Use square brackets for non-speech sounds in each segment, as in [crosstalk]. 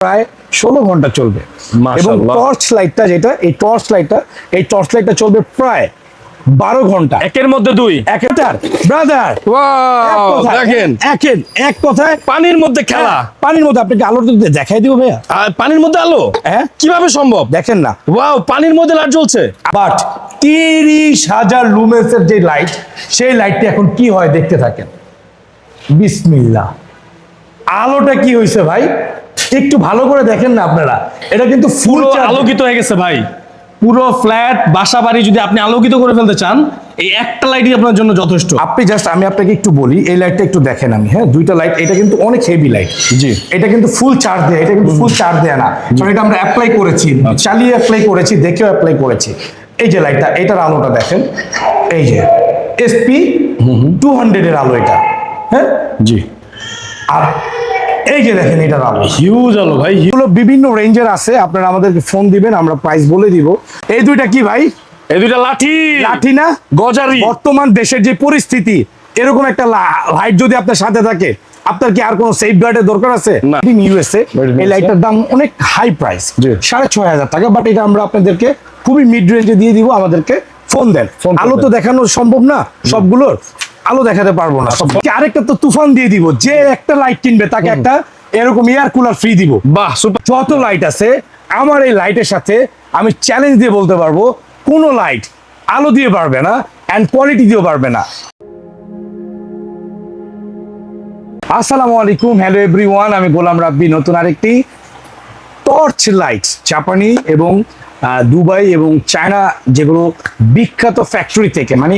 প্রায় ষোলো ঘণ্টা চলবে। এবং টর্চ লাইটটা যেটা এই টর্চ লাইটটা এই টর্চ লাইটটা চলবে প্রায় বারো ঘণ্টা। একের মধ্যে দুই। একেটার ব্রাদার দেখেন। একের এক কথায়। পানির মধ্যে খেলা। পানির মধ্যে আপনাকে আলোর দিকে দেখাই দিব ভাইয়া। পানির মধ্যে আলো? হ্যাঁ। কীভাবে সম্ভব? দেখেন না। ওয়াও পানির মধ্যে লাইট জ্বলছে। বাট তিরিশ হাজার লুমেন্সের যে লাইট সেই লাইটটা এখন কি হয় দেখতে থাকেন। বিসমিল্লা আলোটা কি হয়েছে ভাই? একটু ভালো করে দেখেন না আপনারা। এটা কিন্তু ফুল আলোকিত হয়ে গেছে ভাই। পুরো ফ্ল্যাট বাসা বাড়ি যদি আপনি আলোকিত করে ফেলতে চান এই একটা লাইটই আপনার জন্য যথেষ্ট। আপনি জাস্ট আমি আপনাকে একটু বলি এই লাইটটা একটু দেখেন আমি হ্যাঁ? দুইটা লাইট এটা কিন্তু অনেক হেভি লাইট জি। এটা কিন্তু ফুল চার্জ দেয় এটা কিন্তু ফুল চার্জ দেয় না। কারণ এটা আমরা অ্যাপ্লাই করেছি চালিয়ে অ্যাপ্লাই করেছি দেখেও অ্যাপ্লাই করেছি। এই যে লাইটটা এটার আলোটা দেখেন। এই যে এসপি টু হান্ড্রেডের আলো এটা হ্যাঁ? জি। আর এই যে দেখেন এটার আলো হিউজ আলো ভাই এগুলো বিভিন্ন রেঞ্জের আছে আপনারা আমাদেরকে ফোন দিবেন আমরা প্রাইস বলে দিব। এই দুইটা কি ভাই? এই দুইটা লাঠি। লাঠি না? গজারি। বর্তমান দেশের যে পরিস্থিতি এরকম একটা লাইট যদি আপনার সাথে থাকে আপনার কি আর কোনো সেফ গার্ডের দরকার আছে? না। ইউএসএ এই USA। লাইটটার দাম অনেক হাই প্রাইস। সাড়ে ছয় হাজার টাকা বাট এটা আমরা আপনাদেরকে খুবই মিড রেঞ্জে দিয়ে দিব আমাদেরকে ফোন দেন। আলো তো দেখানো সম্ভব না সবগুলোর। আলো দেখাতে পারব না। সব আরেকটা তো তুফান দিয়ে দিব। যে একটা লাইট কিনবে তাকে একটা এরকম এয়ার কুলার ফ্রি দিব। বাহ সুপার যত লাইট আছে আমার এই লাইটের সাথে আমি চ্যালেঞ্জ দিয়ে বলতে পারব কোনো লাইট আলো দিয়ে পারবে না অ্যান্ড কোয়ালিটি দিয়েও পারবে না। আসসালামু আলাইকুম হ্যালো এভরিওয়ান আমি গোলাম রাব্বি নতুন আরেকটি টর্চ লাইট জাপানি এবং দুবাই এবং চায়না যেগুলো বিখ্যাত ফ্যাক্টরি থেকে মানে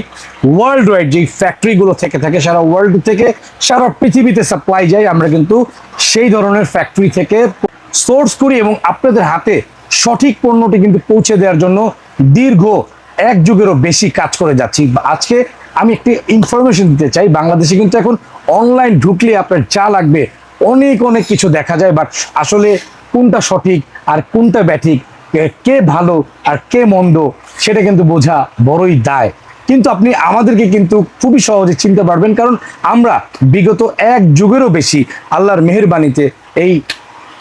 ওয়ার্ল্ড ওয়াইড যেই ফ্যাক্টরিগুলো থেকে থাকে, সারা ওয়ার্ল্ড থেকে, সারা পৃথিবীতে সাপ্লাই যায়, আমরা কিন্তু সেই ধরনের ফ্যাক্টরি থেকে সোর্স করি এবং আপনাদের হাতে সঠিক পণ্যটি কিন্তু পৌঁছে দেওয়ার জন্য দীর্ঘ এক যুগেরও বেশি কাজ করে যাচ্ছি। আজকে আমি একটি ইনফরমেশন দিতে চাই, বাংলাদেশে কিন্তু এখন অনলাইন ঢুকলে আপনার যা লাগবে, অনেক অনেক কিছু দেখা যায় বাট আসলে কোনটা সঠিক আর কোনটা ব্যাঠিক কে- ভালো আর কে মন্দ, সেটা কিন্তু বোঝা বড়ই দায়। কিন্তু আপনি আমাদেরকে কিন্তু খুবই সহজে চিনতে পারবেন, কারণ আমরা বিগত এক যুগেরও বেশি আল্লাহর মেহেরবানিতে এই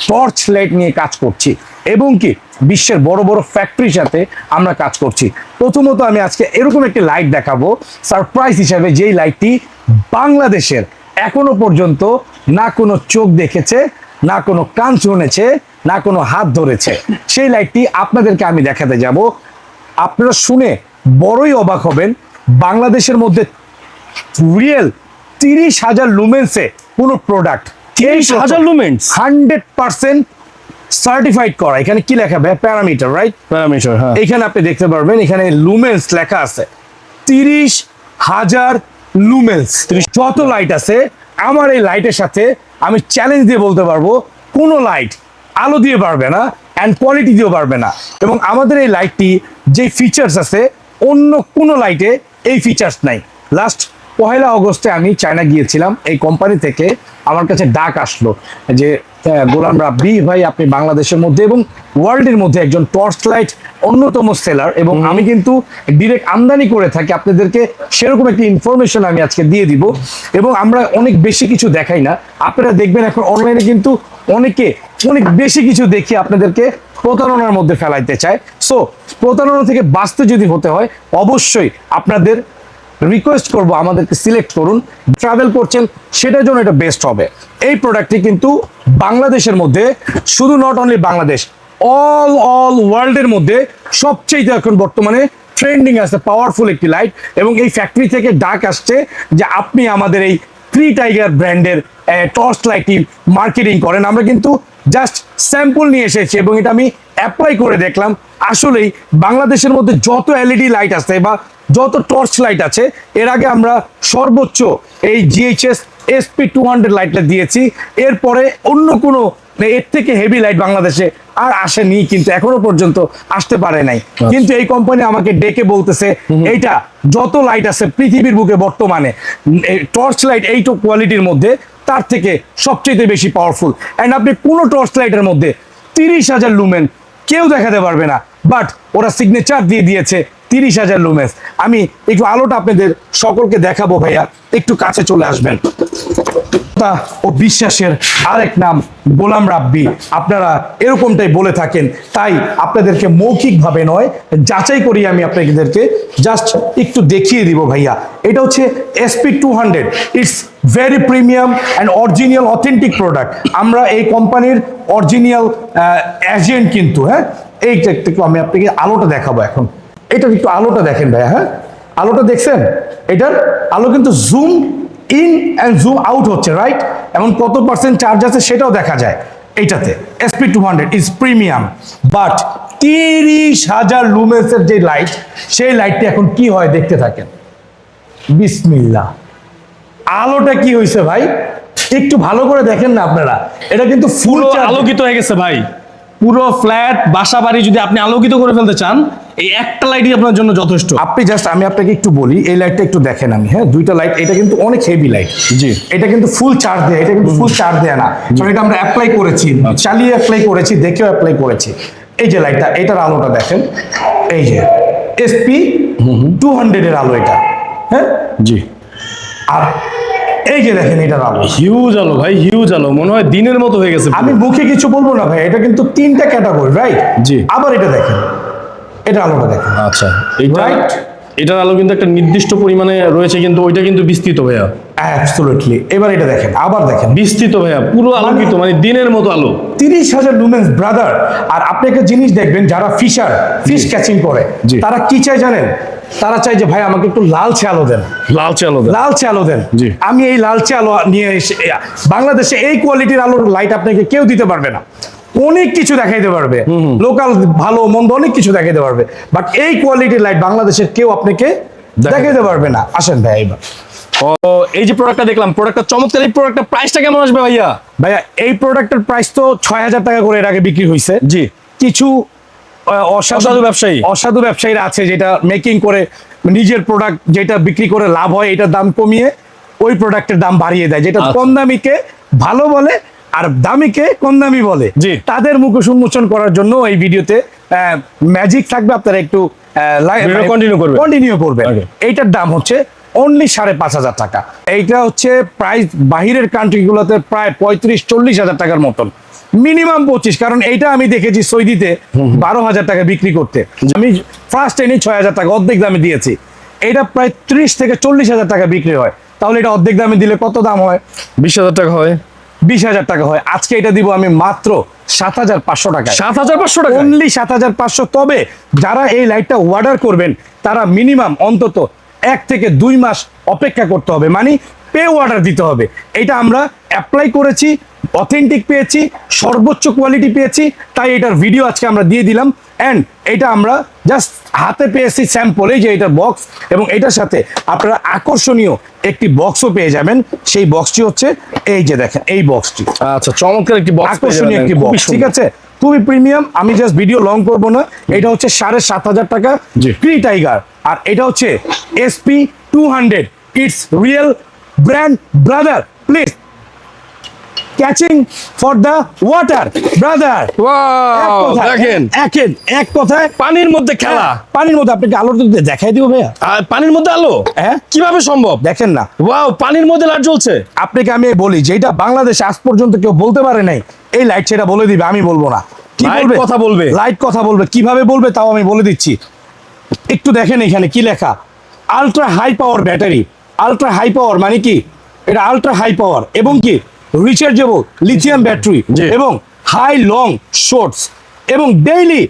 টর্চ লাইট নিয়ে কাজ করছি এবং কি বিশ্বের বড় বড় ফ্যাক্টরির সাথে আমরা কাজ করছি। প্রথমত আমি আজকে এরকম একটি লাইট দেখাবো সারপ্রাইজ হিসাবে যেই লাইটটি বাংলাদেশের এখনও পর্যন্ত না কোনো চোখ দেখেছে, না কোনো কান শুনেছে না কোনো হাত ধরেছে। সেই লাইটটি আপনাদেরকে আমি দেখাতে যাব। আপনারা শুনে বড়ই অবাক হবেন বাংলাদেশের মধ্যে রিয়েল তিরিশ হাজার লুমেন্সে কোনো প্রোডাক্ট তিরিশ হাজার lumens? হান্ড্রেড পার্সেন্ট সার্টিফাইড করা। এখানে কি লেখা? প্যারামিটার রাইট প্যারামিটার হ্যাঁ। এখানে আপনি দেখতে পারবেন এখানে লুমেন্স লেখা আছে। তিরিশ হাজার লুমেন্স যত লাইট আছে আমার এই লাইটের সাথে আমি চ্যালেঞ্জ দিয়ে বলতে পারব কোনো লাইট আলো দিয়ে পারবে না অ্যান্ড কোয়ালিটি দিয়েও পারবে না। এবং আমাদের এই লাইটটি যে ফিচার্স আছে অন্য কোনো লাইটে এই ফিচার্স নাই। লাস্ট পহেলা অগস্টে আমি চায়না গিয়েছিলাম এই কোম্পানি থেকে আমার কাছে ডাক আসলো যে গোলাম রাব্বি ভাই আপনি বাংলাদেশের মধ্যে এবং ওয়ার্ল্ডের মধ্যে একজন টর্চ লাইট অন্যতম সেলার এবং আমি কিন্তু ডিরেক্ট আমদানি করে থাকি। আপনাদেরকে সেরকম একটি ইনফরমেশন আমি আজকে দিয়ে দিব। এবং আমরা অনেক বেশি কিছু দেখাই না। আপনারা দেখবেন এখন অনলাইনে কিন্তু অনেকে অনেক বেশি কিছু দেখিয়ে আপনাদেরকে প্রতারণার মধ্যে ফেলাইতে চায়। সো প্রতারণা থেকে বাঁচতে যদি হতে হয়, অবশ্যই আপনাদের রিকোয়েস্ট করব আমাদেরকে সিলেক্ট করুন ট্রাভেল করছেন, সেটার জন্য এটা বেস্ট হবে। এই প্রোডাক্টটি কিন্তু বাংলাদেশের মধ্যে, শুধু not only Bangladesh all all ওয়ার্ল্ডের মধ্যে সবচেয়ে এখন বর্তমানে ট্রেন্ডিং আছে পাওয়ারফুল একটি লাইট এবং এই ফ্যাক্টরি থেকে ডাক আসছে যে আপনি আমাদের এই থ্রি টাইগার ব্র্যান্ডের টর্চ লাইটটি মার্কেটিং করেন। আমরা কিন্তু জাস্ট স্যাম্পল নিয়ে এসেছি এবং এটা আমি অ্যাপ্লাই করে দেখলাম। আসলেই বাংলাদেশের মধ্যে যত এলইডি লাইট আছে বা যত টর্চ লাইট আছে এর আগে আমরা সর্বোচ্চ এই জিএইচএস এসপি টু হান্ড্রেড লাইটটা দিয়েছি। এরপরে অন্য কোনো মানে এর থেকে হেভি লাইট বাংলাদেশে আর আসেনি কিন্তু এখনও পর্যন্ত আসতে পারে নাই। কিন্তু এই কোম্পানি আমাকে ডেকে বলতেছে এইটা যত লাইট আছে পৃথিবীর বুকে বর্তমানে টর্চ লাইট এইটুক কোয়ালিটির মধ্যে তার থেকে সবচেয়ে বেশি পাওয়ারফুল অ্যান্ড আপনি কোনো টর্চ লাইটের মধ্যে তিরিশ হাজার লুমেন কেউ দেখাতে পারবে না। বাট ওরা সিগনেচার দিয়ে দিয়েছে তিরিশ হাজার লুমেন্স আমি একটু আলোটা আপনাদের সকলকে দেখাবো ভাইয়া। একটু কাছে চলে আসবেন। আস্থা ও বিশ্বাসের আরেক নাম গোলাম রাব্বি। আপনারা এরকমটাই বলে থাকেন। তাই আপনাদেরকে মৌখিকভাবে নয়, যাচাই করি আমি আপনাদেরকে জাস্ট একটু দেখিয়ে দিব ভাইয়া। এটা হচ্ছে SP two hundred it's very premium and original authentic product আমরা এই কোম্পানির অরিজিনাল এজেন্ট কিন্তু হ্যাঁ? এইটা একটু আমি আপনাকে আলোটা দেখাবো এখন। এটা একটু আলোটা দেখেন ভাইয়া হ্যাঁ? আলোটা দেখছেন? এটার আলো কিন্তু zoom in and zoom out হচ্ছে রাইট এমন কত পার্সেন্ট চার্জ আছে সেটাও দেখা যায় এইটাতে। SP two hundred is premium but তিরিশ হাজার লুমেন্সের যে লাইট সেই লাইটটি এখন কি হয় দেখতে থাকেন। বিসমিল্লা আলোটা কি হয়েছে ভাই? একটু ভালো করে দেখেন না আপনারা। এটা কিন্তু ফুল আলোকিত হয়ে গেছে ভাই। পুরো ফ্ল্যাট বাসা বাড়ি যদি আপনি আলোকিত করে ফেলতে চান এই একটা লাইটই আপনার জন্য যথেষ্ট। আপনি জাস্ট আমি আপনাকে একটু বলি এই লাইটটা একটু দেখেন আমি হ্যাঁ? দুইটা লাইট এটা কিন্তু অনেক হেভি লাইট জি। এটা কিন্তু ফুল চার্জ দেয় এটা কিন্তু ফুল চার্জ দেয় না। এটা আমরা অ্যাপ্লাই করেছি চালিয়ে অ্যাপ্লাই করেছি দেখেও অ্যাপ্লাই করেছি। এই যে লাইটটা এটার আলোটা দেখেন। এই যে এসপি টু হান্ড্রেডের আলো এটা হ্যাঁ? জি। আর এই যে দেখেন এটার আলো হিউজ আলো ভাই হিউজ আলো। মনে হয় দিনের মতো হয়ে গেছে আমি মুখে কিছু বলব না ভাই এটা কিন্তু তিনটা ক্যাটাগরি রাইট জি। আবার এটা দেখেন এটা আলোটা দেখেন। আচ্ছা এইটা Right? এটার আলো কিন্তু একটা নির্দিষ্ট পরিমাণে রয়েছে কিন্তু ওইটা কিন্তু বিস্তৃত ভাইয়া। অ্যাবসলুটলি এবার এটা দেখেন আবার দেখেন। বিস্তৃত ভাইয়া পুরো আলোকিত মানে দিনের মতো আলো। তিরিশ হাজার লুমেন্স ব্রাদার আর আপনি একটা জিনিস দেখবেন যারা ফিশার ফিশ ক্যাচিং করে। তারা কি চায় জানেন? তারা চায় যে ভাই আমাকে একটু লালচে আলো দেন। লালচে আলো দেয়। লালচে আলো দেন। আমি এই লালচে আলো নিয়ে এসে বাংলাদেশে এই কোয়ালিটির আলোর লাইট আপনাকে কেউ দিতে পারবে না। অনেক কিছু দেখাইতে পারবে। লোকাল ভালো মন্দ অনেক কিছু দেখাইতে পারবে। বাট এই কোয়ালিটির লাইট বাংলাদেশের কেউ আপনাকে দেখাইতে পারবে না। আসেন ভাই এবার ও এই যে প্রোডাক্টটা দেখলাম প্রোডাক্টটা চমৎকার। এই প্রোডাক্টটা প্রাইসটা কেমন আসবে ভাইয়া? ভাইয়া এই প্রোডাক্টের প্রাইস তো ছয় হাজার টাকা করে এর আগে বিক্রি হয়েছে জি। কিছু অসাধু ব্যবসায়ী। অসাধু ব্যবসায়ীরা আছে যেটা মেকিং করে নিজের প্রোডাক্ট যেটা বিক্রি করে লাভ হয় এটার দাম কমিয়ে ওই প্রোডাক্টের দাম বাড়িয়ে দেয় যেটা আচ্ছা। কম দামিকে ভালো বলে আর দামিকে কম দামি বলে তাদের মুখ উন্মোচন করার জন্য এই ভিডিওতে ম্যাজিক থাকবে আপনারা একটু করবেন। কন্টিনিউ করবেন Okay. এইটার দাম হচ্ছে অনলি সাড়ে পাঁচ হাজার টাকা এইটা হচ্ছে প্রাইস বাহিরের কান্ট্রিগুলোতে প্রায় পঁয়ত্রিশ চল্লিশ হাজার টাকার মতন মিনিমাম পঁচিশ কারণ এইটা আমি দেখেছি সৌদিতে বারো হাজার টাকা বিক্রি করতে। আমি ফার্স্ট এনে ছয় হাজার টাকা অর্ধেক দামে দিয়েছি। এটা প্রায় ত্রিশ থেকে চল্লিশ হাজার টাকা বিক্রি হয়। তাহলে এটা অর্ধেক দামে দিলে কত দাম হয়? বিশ হাজার টাকা হয়। বিশ হাজার টাকা হয়। আজকে এটা দিব আমি মাত্র সাত হাজার পাঁচশো টাকা সাত হাজার পাঁচশো টাকা অনলি সাত হাজার পাঁচশো। তবে যারা এই লাইটটা অর্ডার করবেন তারা মিনিমাম অন্তত এক থেকে দুই মাস অপেক্ষা করতে হবে। মানে পে অর্ডার দিতে হবে। এটা আমরা অ্যাপ্লাই করেছি অথেন্টিক পেয়েছি সর্বোচ্চ কোয়ালিটি পেয়েছি তাই এটার ভিডিও আজকে আমরা দিয়ে দিলাম। অ্যান্ড এটা আমরা জাস্ট হাতে পেয়েছি স্যাম্পল এই যে এটার বক্স এবং এটার সাথে আপনারা আকর্ষণীয় একটি বক্সও পেয়ে যাবেন। সেই বক্সটি হচ্ছে এই যে দেখেন এই বক্সটি আচ্ছা চমৎকার একটি বক্স আকর্ষণীয় একটি বক্স ঠিক আছে? খুবই প্রিমিয়াম আমি জাস্ট ভিডিও লং করব না। এটা হচ্ছে সাড়ে সাত হাজার টাকা। ক্রি টাইগার আর এটা হচ্ছে SP two hundred it's real brand brother please catching for the water brother দেখেন। একেন এক কথায় পানির মধ্যে খেলা। হ্যাঁ, পানির মধ্যে আপনাকে আলোর দেখাই দিব ভাইয়া? পানির মধ্যে আলো? হ্যাঁ। কীভাবে সম্ভব? দেখেন না। ওয়াও পানির মধ্যে লাইট জ্বলছে। আপনাকে আমি বলি যেটা বাংলাদেশে আজ পর্যন্ত কেউ বলতে পারে নাই এই লাইট সেটা বলে দিবে আমি বলব না। কি Light বলবে? কথা বলবে। লাইট কথা বলবে কীভাবে বলবে তাও আমি বলে দিচ্ছি। একটু দেখেন এখানে কি লেখা। Ultra high power battery ultra high power মানে কি? এটা আলট্রা হাই পাওয়ার এবং কি? Rechargeable lithium battery. এবং হাই লং শর্টস এবং daily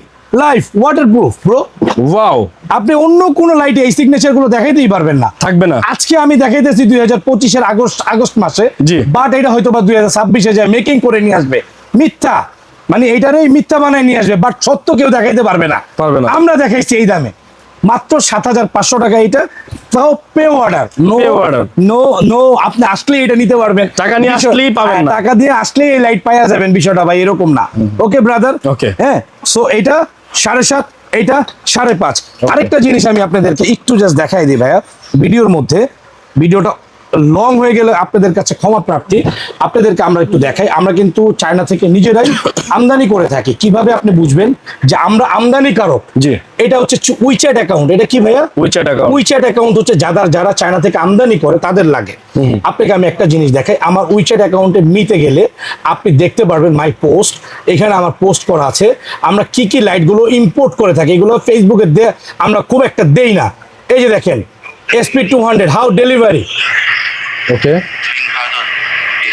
life waterproof bro wow আপনি অন্য কোনো লাইটে এই সিগনেচারগুলো দেখাইতেই পারবেন না। থাকবে না। আজকে আমি দেখাইতেছি দুই হাজার পঁচিশের আগস্ট আগস্ট মাসে। বাট এটা হয়তো বা দুই হাজার ছাব্বিশে যায় মেকিং করে নিয়ে আসবে। মিথ্যা। মানে এইটারই মিথ্যা বানায় নিয়ে আসবে বাট সত্য কেউ দেখাইতে পারবে না। পারবে না। আমরা দেখাইছি এই দামে। মাত্র সাত হাজার পাঁচশো টাকা এটা। তাও pay order no order. No no আপনি আসলে এটা নিতে পারবেন। টাকা নিয়ে আসলেই পাবেন হ্যাঁ, না। টাকা দিয়ে আসলে এই লাইট পাওয়া যাবেন বিষয়টা ভাই এরকম না। ওকে ব্রাদার ওকে হ্যাঁ সো এটা সাড়ে সাত এটা সাড়ে পাঁচ। আরেকটা জিনিস আমি আপনাদেরকে একটু জাস্ট দেখাই দিই ভাইয়া। ভিডিওর মধ্যে ভিডিওটা লং হয়ে গেলে আপনাদের কাছে ক্ষমা প্রাপ্তি আপনাদেরকে আমরা একটু দেখাই। আমরা কিন্তু চায়না থেকে নিজেরাই আমদানি করে থাকি। কীভাবে আপনি বুঝবেন যে আমরা আমদানিকারক? জি। এটা হচ্ছে উইচ্যাট অ্যাকাউন্ট এটা কি ভাইয়া? উইচ্যাট অ্যাকাউন্ট উইচ্যাট অ্যাকাউন্ট হচ্ছে যারা যারা চায়না থেকে আমদানি করে তাদের লাগে। আপনাকে আমি একটা জিনিস দেখাই। আমার উইচ্যাট অ্যাকাউন্টে মিতে গেলে আপনি দেখতে পারবেন মাই পোস্ট এখানে আমার পোস্ট করা আছে। আমরা কি কি লাইটগুলো ইম্পোর্ট করে থাকি এগুলো ফেসবুকে দে আমরা খুব একটা দেই না। এই যে দেখেন SP two hundred how delivery okay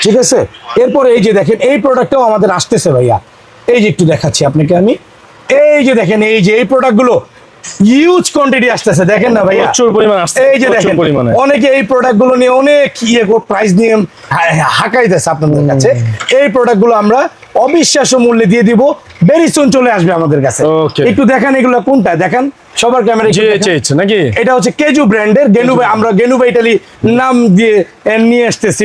ঠিক আছে? এরপরে এই যে দেখেন এই প্রোডাক্টটাও আমাদের আসতেছে ভাইয়া। এই যে একটু দেখাচ্ছি আপনাকে আমি। এই যে দেখেন এই যে এই প্রোডাক্টগুলো হিউজ কোয়ান্টিটি আসতেছে দেখেন না ভাইয়া? প্রচুর পরিমাণ আসছে এই যে দেখেন পরিমাণে। অনেকে এই প্রোডাক্টগুলো নিয়ে অনেক ইয়ে প্রাইস নিয়ে হাঁকাইতেছে আপনাদের কাছে। এই প্রোডাক্টগুলো আমরা অবিশ্বাস্য মূল্যে দিয়ে দিব। ভেরি সুন চলে আসবে আমাদের কাছে. একটু দেখেন এগুলো কোনটা দেখেন। সবার ক্যামেরা জিএইচ নাকি? এটা হচ্ছে কেজু ব্র্যান্ডের। গেনুবাই আমরা গেনুবাই ইটালি নাম দিয়ে নিয়ে আসতেছি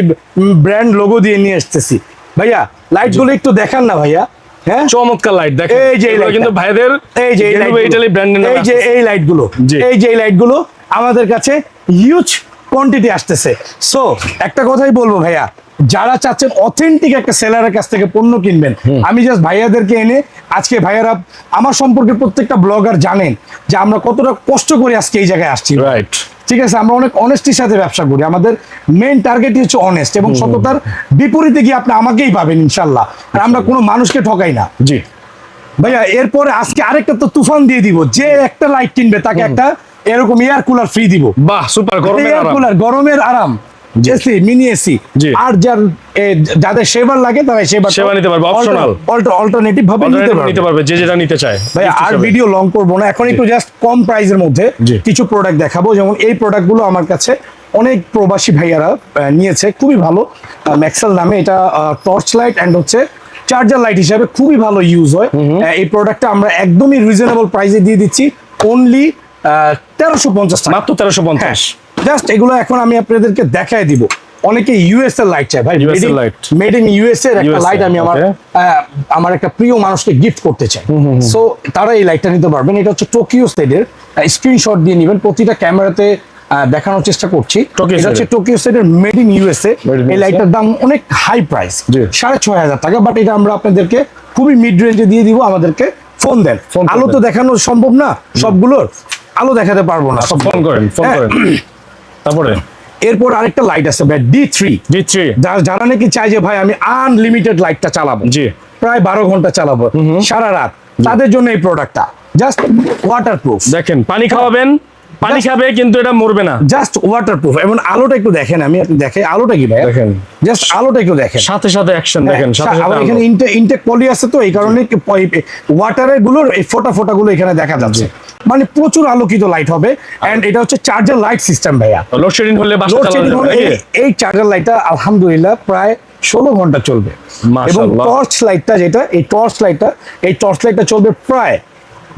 ব্র্যান্ড লোগো দিয়ে নিয়ে আসতেছি। ভাইয়া লাইটগুলো একটু দেখান না ভাইয়া হ্যাঁ? চমৎকার লাইট দেখেন। এই যে কিন্তু ভাইদের এই যে এই লাইটগুলো। ইটালি ব্র্যান্ডের এই যে এই লাইটগুলো গুলো এই যে এই লাইটগুলো আমাদের কাছে হিউজ কোয়ান্টিটি আসতেছে। সো একটা কথাই বলব ভাইয়া যারা চাচ্ছেন অথেন্টিক একটা সেলারের কাছ থেকে পণ্য কিনবেন আমি জাস্ট ভাইয়াদেরকে এনে আজকে ভাইয়ারা আমার সম্পর্কে প্রত্যেকটা ব্লগার জানেন যে আমরা কতটা কষ্ট করে আজকে এই জায়গায় আসছি। রাইট ঠিক আছে আমরা অনেক অনেস্টির সাথে ব্যবসা করি। আমাদের মেন টার্গেটই হচ্ছে অনেস্ট এবং সততার বিপরীতে গিয়ে আপনি আমাকেই পাবেন ইনশাল্লাহ আর আমরা কোনো মানুষকে ঠকাই না। জি। ভাইয়া এরপরে আজকে আরেকটা তো তুফান দিয়ে দিব। যে একটা লাইট কিনবে তাকে একটা এরকম এয়ার কুলার ফ্রি দিব। বাহ সুপার গরমের এয়ার কুলার গরমের আরাম। এসি মিনি এসি আর যার যাদের সেবার লাগে তারা সেবার সেবা নিতে পারবে, optional। অল্টারনেটিভ ভাবে নিতে পারবে। নিতে পারবে যে যেটা নিতে চায় ভাই আর ভিডিও লং করব না। এখন একটু জাস্ট কম প্রাইসের মধ্যে কিছু প্রোডাক্ট দেখাবো। যেমন এই প্রোডাক্টগুলো আমার কাছে অনেক প্রবাসী ভাইয়ারা নিয়েছে। খুবই ভালো। ম্যাক্সেল নামে এটা টর্চ লাইট অ্যান্ড হচ্ছে চার্জার লাইট হিসাবে খুবই ভালো ইউজ হয়। এই প্রোডাক্টটা আমরা একদমই রিজনেবল প্রাইসে দিয়ে দিচ্ছি। অনলি তেরোশো পঞ্চাশ মাত্র তেরোশো পঞ্চাশ। জাস্ট এগুলো এখন আমি আপনাদেরকে দেখাই দিব। অনেকে ইউএস এর লাইট চাই ভাই মেড ইন ইউএস এর একটা লাইট আমি আমার আমার একটা প্রিয় মানুষকে গিফট করতে চাই। সো তারা এই লাইটটা নিতে পারবেন। এটা হচ্ছে টোকিও স্টেডের স্ক্রিনশট দিয়ে নেবেন। প্রতিটা ক্যামেরাতে দেখানোর চেষ্টা করছি। এটা হচ্ছে। টোকিও স্টেডের মেড ইন ইউএসএ এই লাইটটার দাম অনেক হাই প্রাইস সাড়ে ছয় হাজার টাকা। বাট এটা আমরা আপনাদেরকে খুবই মিড রেঞ্জে দিয়ে দিব। আমাদেরকে ফোন দেন। আলো তো দেখানো সম্ভব না। সবগুলোর। আলো দেখাতে পারব না। ফোন করেন ফোন হ্যাঁ। করেন। তারপরে? এরপর আরেকটা লাইট আছে ভাই ডি থ্রি জি থ্রি যারা নাকি চাই যে ভাই আমি আনলিমিটেড লাইটটা চালাবো। জি। প্রায় বারো ঘণ্টা চালাবো সারা রাত। তাদের জন্য এই প্রোডাক্টটা জাস্ট দেখেন পানি খাওয়াবেন পানি খাবে কিন্তু এটা মরবে না। জাস্ট ওয়াটার প্রুফ এবং আলোটা একটু দেখেন আমি আপনি দেখে আলোটা কি ভাই? দেখেন। জাস্ট আলোটা একটু দেখেন। সাথে সাথে অ্যাকশন দেখেন সাথে সাথে এখানে ইনটেক পলি আছে তো এই কারণে ওয়াটারেরগুলোর এই ফোটা ফোটা গুলো এখানে দেখা যাচ্ছে। মানে প্রচুর আলোকিত লাইট হবে এন্ড এটা হচ্ছে চার্জার লাইট সিস্টেম ভাইয়া। লোডশেডিং হলে বাসা লোড শেডিং হলে এই- এই চার্জার লাইটটা আলহামদুলিল্লাহ প্রায় ষোলো ঘণ্টা চলবে। এবং টর্চ লাইটটা যেটা এই টর্চ লাইটটা এই টর্চ লাইটটা চলবে প্রায়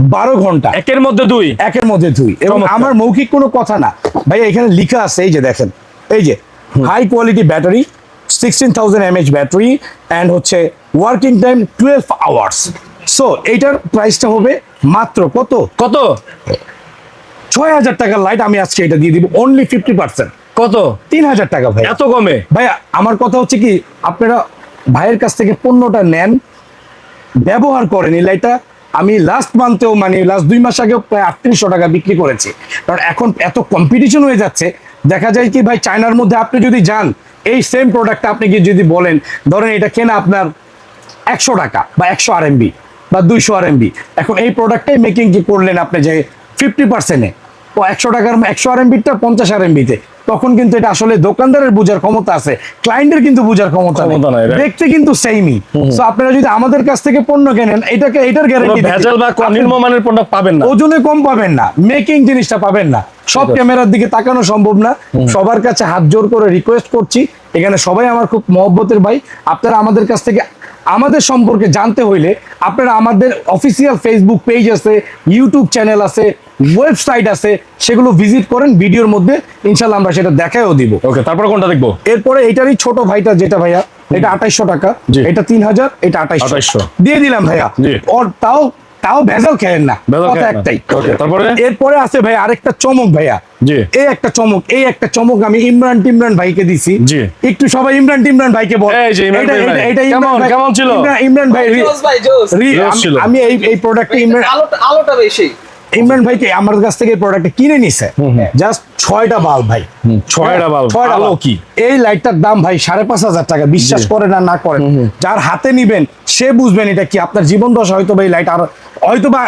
বারো ঘণ্টা। একের মধ্যে দুই? একের মধ্যে দুই। এবং আমার মৌখিক কোনো কথা না। ভাই এখানে লিখা আছে এই যে দেখেন এই যে high quality battery sixteen thousand mAh battery and হচ্ছে working time twelve hours so এইটার প্রাইসটা হবে মাত্র কত? কত? ছয় হাজার টাকার লাইট আমি আজকে এটা দিয়ে দিব অনলি ফিফটি পার্সেন্ট কত? তিন হাজার টাকা ভাই। এত কমে? ভাই আমার কথা হচ্ছে কি আপনারা ভাইয়ের কাছ থেকে পণ্যটা নেন ব্যবহার করেন এই লাইটটা আমি লাস্ট মান্থেও মানে লাস্ট দুই মাস আগেও প্রায় আটত্রিশশো টাকা বিক্রি করেছি। কারণ এখন এত কম্পিটিশন হয়ে যাচ্ছে। দেখা যায় কি ভাই চায়নার মধ্যে আপনি যদি যান এই সেম প্রোডাক্টটা আপনি কি যদি বলেন ধরেন এটা কেনা আপনার একশো টাকা বা একশো আর বা দুইশো আর এমবি এখন এই প্রোডাক্টটাই মেকিং কি করলেন আপনি যে ফিফটি পার্সেন্টে তো একশো টাকার একশো আর এমবিটা পঞ্চাশ আর এমবিতে তখন কিন্তু এটা আসলে দোকানদারের বোঝার ক্ষমতা আছে ক্লায়েন্টের কিন্তু বোঝার ক্ষমতা নেই. দেখতে কিন্তু সেইমই তো আপনারা যদি আমাদের কাছ থেকে পণ্য কেনেন এটাকে এটার গ্যারান্টি ভেজাল বা নিম্নমানের প্রোডাক্ট পাবেন না। ওজনে কম পাবেন না মেকিং জিনিসটা পাবেন না। সব ক্যামেরার দিকে তাকানো সম্ভব না। সবার কাছে হাত জোর করে রিকোয়েস্ট করছি। এখানে সবাই আমার খুব মহব্বতের ভাই। আপনারা আমাদের কাছ থেকে আমাদের সম্পর্কে জানতে হইলে আপনারা আমাদের অফিসিয়াল ফেসবুক পেজ আছে ইউটিউব চ্যানেল আছে ওয়েবসাইট আছে সেগুলো ভিজিট করেন ভিডিওর মধ্যে ইনশাল্লাহ আমরা সেটা দেখায়ও দিব। ওকে তারপরে কোনটা দেখব? এরপরে এটারই ছোট ভাইটা যেটা ভাইয়া এটা আঠাইশশো টাকা। এটা তিন হাজার এটা আঠাইশশো। 2800 দিয়ে দিলাম ভাইয়া। তাও তাও ভেজাল খেলেন না কথা একটাই তারপরে? এরপরে আছে ভাই আরেকটা চমক ভাইয়া জি। এই একটা চমক এই একটা চমক আমি ইমরান টিমরান ভাইকে দিছি জি। একটু সবাই ইমরান টিমরান ভাইকে বল এই ইমরান এটা- কেমন- ছিল? ভাই আমি- এই এই প্রোডাক্টটা ইমরান আলোটা আলোটা বেশি ইমরান ভাইকে আমার কাছ থেকে প্রোডাক্ট কিনে নিছে। জাস্ট ছয়টা বাল্ব ভাই। ছয়টা বাল্ব। ছয়টা বাল্ব। কি? এই লাইটটার দাম ভাই সাড়ে পাঁচ হাজার টাকা। বিশ্বাস করেন আর না করেন। যার হাতে নিবেন সে বুঝবেন এটা কি। আপনার জীবন দশা হয়তো বা এই লাইট আর হয়তো বা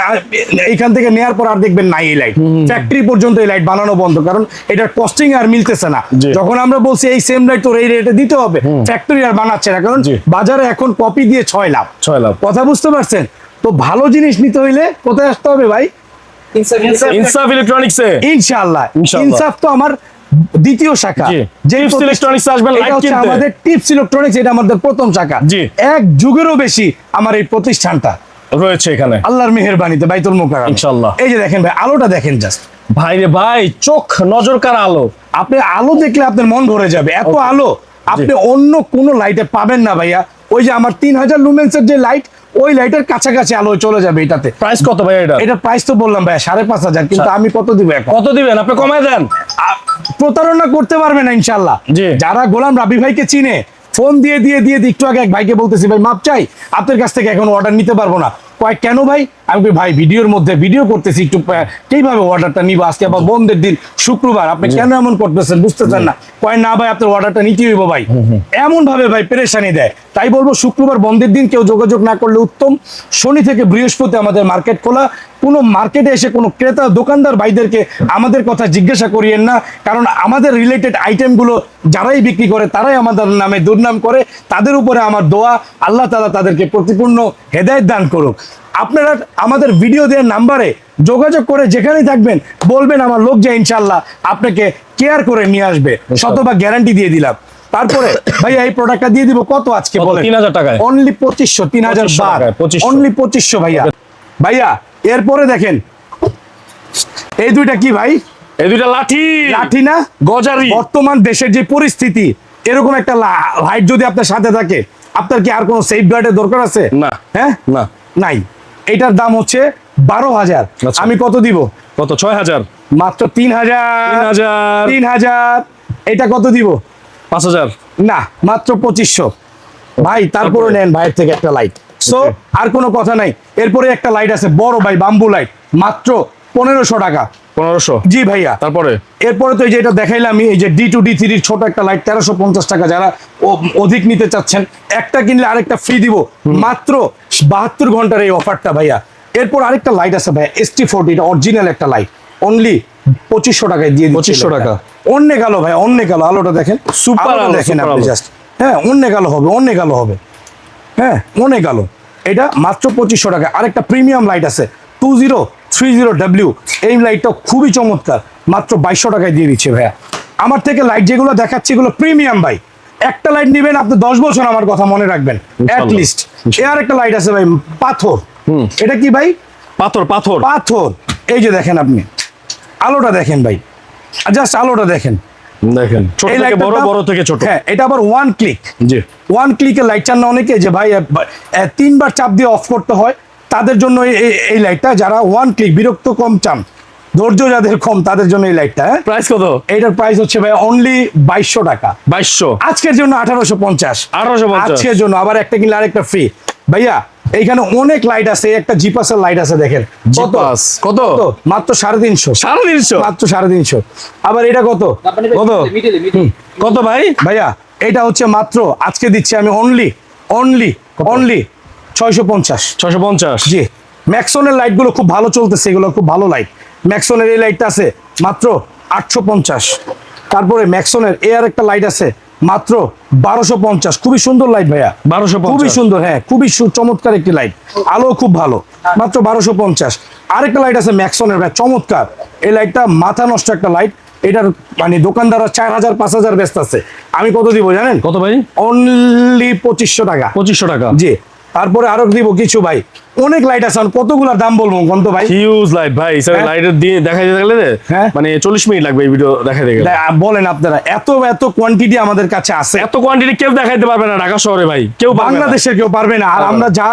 এইখান থেকে নেয়ার পর আর দেখবেন নাই এই লাইট ফ্যাক্টরি পর্যন্ত এই লাইট বানানো বন্ধ। কারণ এটার কস্টিং আর মিলতেছে না। যখন আমরা বলছি এই সেম লাইট তোর এই রেটে দিতে হবে ফ্যাক্টরি আর বানাচ্ছে না। কারণ বাজারে এখন কপি দিয়ে ছয় লাভ। ছয় লাভ। কথা বুঝতে পারছেন? তো ভালো জিনিস নিতে হইলে কোথায় আসতে হবে ভাই? ইনসাফ ইলেকট্রনিক্সে ইনশাআল্লাহ। ইনশাআল্লাহ। ইনসাফ তো আমার দ্বিতীয় শাখা। আসবেন এটা কিনতে। আমাদের টিপস ইলেকট্রনিক্স এটা আমাদের প্রথম শাখা। এক যুগেরও বেশি আমার এই প্রতিষ্ঠানটা। রয়েছে এখানে। আল্লাহর মেহেরবানিতে বাইতুল মোকাররম। ইনশাআল্লাহ। এই যে দেখেন ভাই আলোটা দেখেন জাস্ট ভাই রে ভাই চোখ নজর কার আলো? আপনি আলো দেখলে আপনার মন ভরে যাবে। এত আলো আপনি অন্য কোনো লাইটে পাবেন না ভাইয়া। ওই যে আমার তিন হাজার লুমেন্সের যে লাইট ওই লাইটের কাছাকাছি আলো চলে যাবে এটাতে। প্রাইস কত ভাই এটা এটা প্রাইস তো বললাম ভাই সাড়ে পাঁচ হাজার কিন্তু আমি কত দিব এখন? কত দিবেন? আপনি কমায় দেন। প্রতারণা করতে পারবে না ইনশাল্লাহ জি। যারা গোলাম রাবি ভাইকে চিনে ফোন দিয়ে দিয়ে দিয়ে একটু আগে এক ভাইকে বলতেছি ভাই মাপ চাই? আপনার কাছ থেকে এখন অর্ডার নিতে পারব না। কয় কেন ভাই? আমি ভাই ভিডিওর মধ্যে ভিডিও করতেছি একটু কীভাবে অর্ডারটা নিব আজকে? আবার বন্ধের দিন শুক্রবার আপনি কেন এমন করতেছেন? বুঝতেছেন না? কয় না ভাই আপনার অর্ডারটা নিতে হইব ভাই। এমন ভাবে ভাই পেরেশানি দেয়। তাই বলব শুক্রবার বন্ধের দিন কেউ যোগাযোগ না করলে উত্তম। শনি থেকে বৃহস্পতি আমাদের মার্কেট খোলা। কোনো মার্কেটে এসে কোনো ক্রেতা দোকানদার ভাইদেরকে আমাদের কথা জিজ্ঞাসা করিয়েন না। কারণ আমাদের রিলেটেড আইটেমগুলো যারাই বিক্রি করে তারাই আমাদের নামে দুর্নাম করে। তাদের উপরে আমার দোয়া আল্লাহ তালা তাদেরকে প্রতিপূর্ণ হেদায়ত দান করুক। আপনারা আমাদের ভিডিও দেওয়ার নাম্বারে যোগাযোগ করে যেখানেই থাকবেন বলবেন আমার লোক যে ইনশাল্লাহ আপনাকে কেয়ার করে নিয়ে আসবে। শতভাগ গ্যারান্টি দিয়ে দিলাম। তারপরে ভাইয়া এই প্রোডাক্টটা দিয়ে দিব কত আজকে? বলেন? 3000 টাকায়? অনলি পঁচিশশো তিন হাজার 2500 বার টাকায়, 2500 অনলি পঁচিশশো ভাইয়া। ভাইয়া এরপরে দেখেন। এই দুইটা কি ভাই? এই দুইটা লাঠি। লাঠি না? গজারি। বর্তমান দেশের যে পরিস্থিতি এরকম একটা লাইট যদি আপনার সাথে থাকে আপনার কি আর কোনো সেফ গার্ডের দরকার আছে? না। হ্যাঁ? না। নাই। এটার দাম হচ্ছে বারো হাজার। আচ্ছা। আমি কত দিব? কত? ছয় হাজার। মাত্র তিন হাজার। তিন হাজার। তিন হাজার। এটা কত দিব? পাঁচ হাজার। না মাত্র পঁচিশশো। ভাই তারপরে? নেন ভাইয়ের থেকে একটা লাইট সো আর কোনো কথা নাই। এরপরে একটা লাইট আছে বড় ভাই বাম্বু লাইট মাত্র পনেরোশো টাকা। পনেরোশো? জি ভাইয়া। তারপরে? এরপরে তো এই যে এটা দেখাইলাম আমি এই যে ডি টু ডি থ্রির ছোট একটা লাইট তেরোশো পঞ্চাশ টাকা যারা অধিক নিতে চাচ্ছেন একটা কিনলে আরেকটা ফ্রি দিব। মাত্র বাহাত্তর ঘণ্টার এই অফারটা ভাইয়া। এরপর আরেকটা লাইট আছে ভাইয়া এস টি ফোর্টি এটা অরিজিনাল একটা লাইট অনলি পঁচিশশো টাকায় দিয়ে দিচ্ছি 2500 লাইটটা। টাকা। অন্য গেল ভাই অন্য গেল আলোটা দেখেন। আলো, দেখেন আপনি জাস্ট হ্যাঁ অন্য গেল হবে অন্য গেল হবে। হ্যাঁ অনেক আলো এটা মাত্র পঁচিশশো টাকা আরেকটা প্রিমিয়াম লাইট আছে two zero three zero W এই লাইটটা খুবই চমৎকার। মাত্র বাইশশো টাকায় দিয়ে দিচ্ছে ভাইয়া। আমার থেকে লাইট যেগুলো দেখাচ্ছি এগুলো প্রিমিয়াম ভাই। একটা লাইট নেবেন আপনি দশ বছর আমার কথা মনে রাখবেন অ্যাট লিস্ট এ আর একটা লাইট আছে ভাই পাথর। এটা কি ভাই? পাথর পাথর। পাথর। এই যে দেখেন আপনি। আলোটা দেখেন ভাই। জাস্ট আলোটা দেখেন। দেখেন ছোট থেকে বড় বড় থেকে ছোট। হ্যাঁ এটা আবার ওয়ান ক্লিক জি। ওয়ান ক্লিকে লাইট চান না অনেকে যে ভাই তিনবার চাপ দিয়ে অফ করতে হয়। তাদের জন্য এই- লাইটটা যারা ওয়ান ক্লিক বিরক্ত কম চান ধৈর্য যাদের কম তাদের জন্য এই লাইটটা হ্যাঁ? প্রাইস কত? এইটার প্রাইস হচ্ছে ভাই অনলি বাইশশো টাকা। বাইশশো? আজকের জন্য আঠারোশো পঞ্চাশ। 1850 আজকের জন্য আবার একটা কিনলে আরেকটা ফ্রি ভাইয়া এইখানে অনেক লাইট আছে একটা জিপাসের লাইট আছে দেখেন। কত? জিপাস, কত? মাত্র সাড়ে তিনশো। সাড়ে তিনশো? মাত্র সাড়ে তিনশো। আবার এটা কত? কত? কত ভাই? ভাইয়া এটা হচ্ছে মাত্র আজকে দিচ্ছি আমি অনলি অনলি অনলি ছয়শো পঞ্চাশ। ছশো পঞ্চাশ। জি। ম্যাক্সনের লাইটগুলো খুব ভালো চলতেছে এগুলো খুব ভালো লাইট ম্যাক্সনের এই লাইটটা আছে মাত্র আটশো পঞ্চাশ। তারপরে ম্যাক্সনের এ আর একটা লাইট আছে মাত্র বারোশো পঞ্চাশ। খুবই সুন্দর লাইট ভাইয়া। বারোশো খুবই সুন্দর হ্যাঁ খুবই চমৎকার একটি লাইট আলো খুব ভালো মাত্র বারোশো পঞ্চাশ। আরেকটা লাইট আছে ম্যাক্সনের ভাই চমৎকার। এই লাইটটা মাথা নষ্ট একটা লাইট এটার মানে দোকানদাররা চার হাজার পাঁচ হাজার ব্যস্ত আছে। আমি কত দিব জানেন? কত ভাই? অনলি পঁচিশশো টাকা। পঁচিশশো টাকা। জি। তারপরে আরও দিব কিছু ভাই। অনেক লাইট আছে কতগুলার দাম বলব কন্ত ভাই? হিউজ লাইট ভাই স্যার। লাইটের দিয়ে দেখাই যেতে গেলে হ্যাঁ। মানে চল্লিশ মিনিট লাগবে এই ভিডিও দেখাইতে গেলে। বলেন আপনারা এত এত কোয়ান্টিটি আমাদের কাছে আছে। এত কোয়ান্টিটি কেউ দেখাইতে পারবে না ঢাকা শহরে ভাই কেউ বাংলাদেশের কেউ পারবে না। আর আমরা যা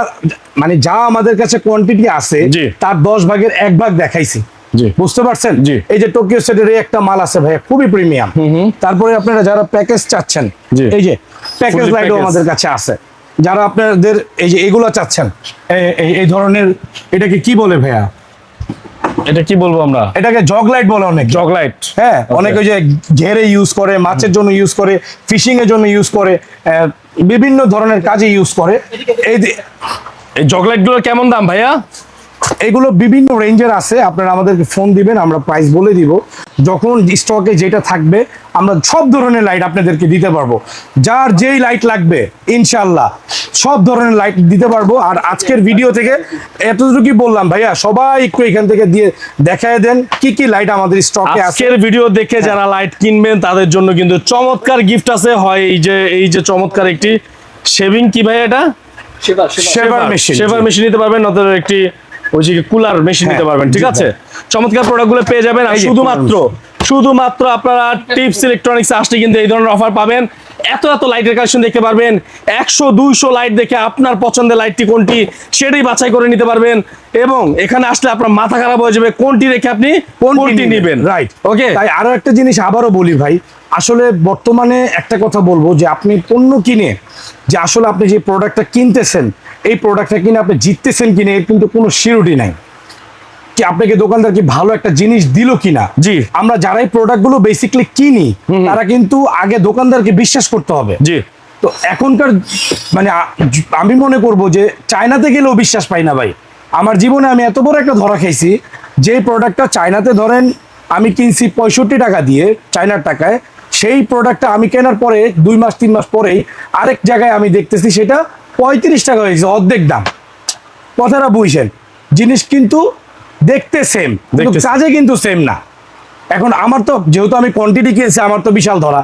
মানে যা আমাদের কাছে কোয়ান্টিটি আছে তার দশ ভাগের এক ভাগ দেখাইছি। জি। বুঝতে পারছেন? জি। এই যে টোকিও সেটের এই একটা মাল আছে ভাই খুবই প্রিমিয়াম তারপরে আপনারা যারা প্যাকেজ চাচ্ছেন এই যে প্যাকেজ লাইটও আমাদের কাছে আছে। যারা আপনাদের এই যে এগুলো চাচ্ছেন এই- ধরনের এটাকে কি বলে ভাইয়া? এটা কি বলব আমরা? এটাকে জগ লাইট বলে অনেক। জগ লাইট হ্যাঁ অনেকে ওই যে ঘেরে ইউজ করে মাছের জন্য ইউজ করে ফিশিং এর জন্য ইউজ করে আহ, বিভিন্ন ধরনের কাজে ইউজ করে। এই এই জগ লাইটগুলো কেমন দাম ভাইয়া? এগুলো বিভিন্ন রেঞ্জের আছে। আপনারা আমাদেরকে ফোন দিবেন আমরা প্রাইস বলে দিব। যখন স্টকে যেটা থাকবে আমরা সব ধরনের লাইট আপনাদেরকে দিতে পারব। যার যেই লাইট লাগবে ইনশাল্লাহ সব ধরনের লাইট দিতে পারব। আর আজকের ভিডিও থেকে এতটুকুই বললাম ভাইয়া সবাই একটু এখান থেকে দিয়ে দেখায় দেন কি কি লাইট আমাদের স্টকে আজকের ভিডিও দেখে যারা লাইট কিনবেন তাদের জন্য কিন্তু চমৎকার গিফট আছে। হয় এই যে এই যে চমৎকার একটি শেভিং কি ভাই এটা? শেভার মেশিন শেভার মেশিন নিতে পারবেন নতুন একটি ওই যে কুলার মেশিন নিতে হ্যাঁ, পারবেন ঠিক আছে? চমৎকার প্রোডাক্টগুলো পেয়ে যাবেন। আর শুধুমাত্র শুধুমাত্র আপনারা টিপস ইলেকট্রনিক্স আসলে কিন্তু এই ধরনের অফার পাবেন। এত এত লাইটের কালেকশন দেখতে পারবেন। একশো দুইশো লাইট দেখে আপনার পছন্দের লাইটটি কোনটি সেটাই বাছাই করে নিতে পারবেন। এবং এখানে আসলে আপনার মাথা খারাপ হয়ে যাবে কোনটি রেখে আপনি কোনটি নেবেন? রাইট ওকে তাই আরও একটা জিনিস আবারও বলি ভাই আসলে বর্তমানে একটা কথা বলব যে আপনি পণ্য কিনে যে আসলে আপনি যে প্রোডাক্টটা কিনতেছেন এই প্রোডাক্টটা কিনে আপনি জিততেছেন কিনে এর কিন্তু কোনো সিউরিটি নাই। কি আপনাকে দোকানদার কি ভালো একটা জিনিস দিল কিনা? জি। আমরা যারাই প্রোডাক্টগুলো বেসিক্যালি কিনি তারা কিন্তু আগে দোকানদারকে বিশ্বাস করতে হবে। জি। তো এখনকার মানে আমি মনে করব যে চায়নাতে গেলেও বিশ্বাস পাই না ভাই। আমার জীবনে আমি এত বড় একটা ধরা খাইছি যে প্রোডাক্টটা চায়নাতে ধরেন আমি কিনছি পঁয়ষট্টি টাকা দিয়ে চায়নার টাকায় সেই প্রোডাক্টটা আমি কেনার পরে দুই মাস তিন মাস পরেই আরেক জায়গায় আমি দেখতেছি সেটা পঁয়ত্রিশ টাকা হয়েছে অর্ধেক দাম। কথাটা বুঝছেন জিনিস কিন্তু দেখতে সেম কিন্তু কাজে কিন্তু সেম না। এখন আমার তো যেহেতু আমি কোয়ান্টিটি কিনছি আমার তো বিশাল ধরা।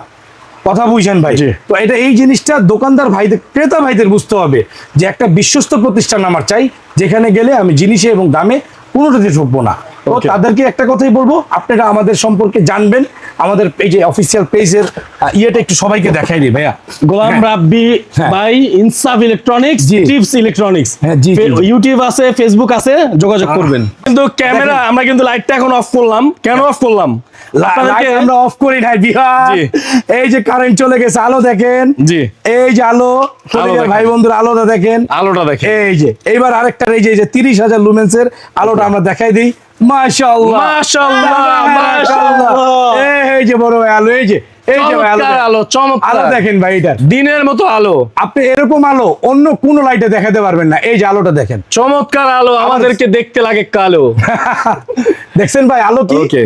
কথা বুঝছেন ভাই। তো এটা এই জিনিসটা দোকানদার ভাইদের ক্রেতা ভাইদের বুঝতে হবে যে একটা বিশ্বস্ত প্রতিষ্ঠান আমার চাই যেখানে গেলে আমি জিনিসে এবং দামে কোনোটাতে ঢুকবো না। তো তাদেরকে একটা কথাই বলব আপনারা আমাদের সম্পর্কে জানবেন আমাদের এই যে অফিসিয়াল পেজের ইয়েটা একটু সবাইকে দেখাই দিই ভাইয়া। গোলাম হ্যাঁ। রাব্বি হ্যাঁ। By Insaf electronics tips electronics. হ্যাঁ। ইউটিউব আছে ফেসবুক আছে যোগাযোগ করবেন। কিন্তু ক্যামেরা আমরা কিন্তু লাইটটা এখন অফ করলাম। কেন অফ করলাম? আমরা অফ করি নাই বিহার। এই যে কারেন্ট চলে গেছে আলো দেখেন। জি। এই যে আলো ভাই বন্ধুর আলোটা দেখেন। আলোটা দেখে এই যে এইবার আরেকটা এই যে এই যে তিরিশ হাজার লুমেন্সের আলোটা আমরা দেখাই দিই। মাশাআল্লাহ। মাশাআল্লাহ, মাশাআল্লাহ। এই যে বড় আলো এই যে এই যে আলো চমৎকার আলো দেখেন ভাই এটা দিনের মতো আলো। আপনি এরকম আলো অন্য কোন লাইটে দেখাতে পারবেন না। এই যে আলোটা দেখেন। চমৎকার আলো আমাদেরকে দেখতে লাগে কালো [laughs] দেখছেন ভাই আলো কি? ওকে।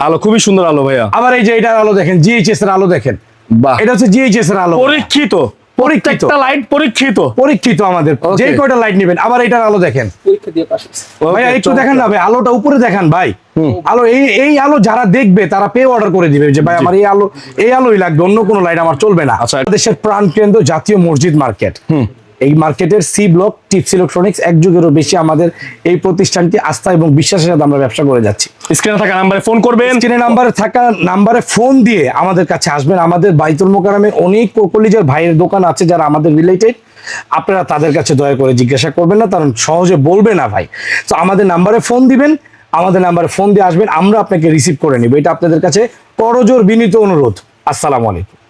আলো খুবই সুন্দর আলো ভাইয়া। আবার এই যে এটার আলো দেখেন জিএইচএস এর আলো দেখেন। বাহ। এটা হচ্ছে জিএইচএস এর আলো। পরীক্ষিত পরীক্ষিত। প্রত্যেকটা লাইট পরীক্ষিত। পরীক্ষিত আমাদের। যে কয়টা লাইট নেবেন আবার এটার আলো দেখেন। পরীক্ষা দিয়ে পাশ হয়েছে। ভাইয়া একটু দেখেন না ভাই আলোটা উপরে দেখান ভাই। আলো এই এই আলো যারা দেখবে তারা পে অর্ডার করে দিবে যে ভাই আমার এই আলো এই আলোই লাগবে অন্য কোনো লাইট আমার চলবে না। আচ্ছা। দেশের প্রাণ কেন্দ্র জাতীয় মসজিদ মার্কেট। এই মার্কেটের সি ব্লক টিপস ইলেকট্রনিক্স এক যুগেরও বেশি আমাদের এই প্রতিষ্ঠানটি আস্থা এবং বিশ্বাসের সাথে আমরা ব্যবসা করে যাচ্ছি। স্ক্রিনে থাকা নাম্বারে ফোন করবেন। স্ক্রিনে নাম্বারে থাকা নাম্বারে ফোন দিয়ে আমাদের কাছে আসবেন। আমাদের বাইতুল মোকারামে অনেক কলিজার ভাইয়ের দোকান আছে যারা আমাদের রিলেটেড আপনারা তাদের কাছে দয়া করে জিজ্ঞাসা করবেন না কারণ সহজে বলবে না ভাই। তো আমাদের নাম্বারে ফোন দিবেন আমাদের নাম্বারে ফোন দিয়ে আসবেন আমরা আপনাকে রিসিভ করে নিব। এটা আপনাদের কাছে করজোর বিনীত অনুরোধ। আসসালামু আলাইকুম।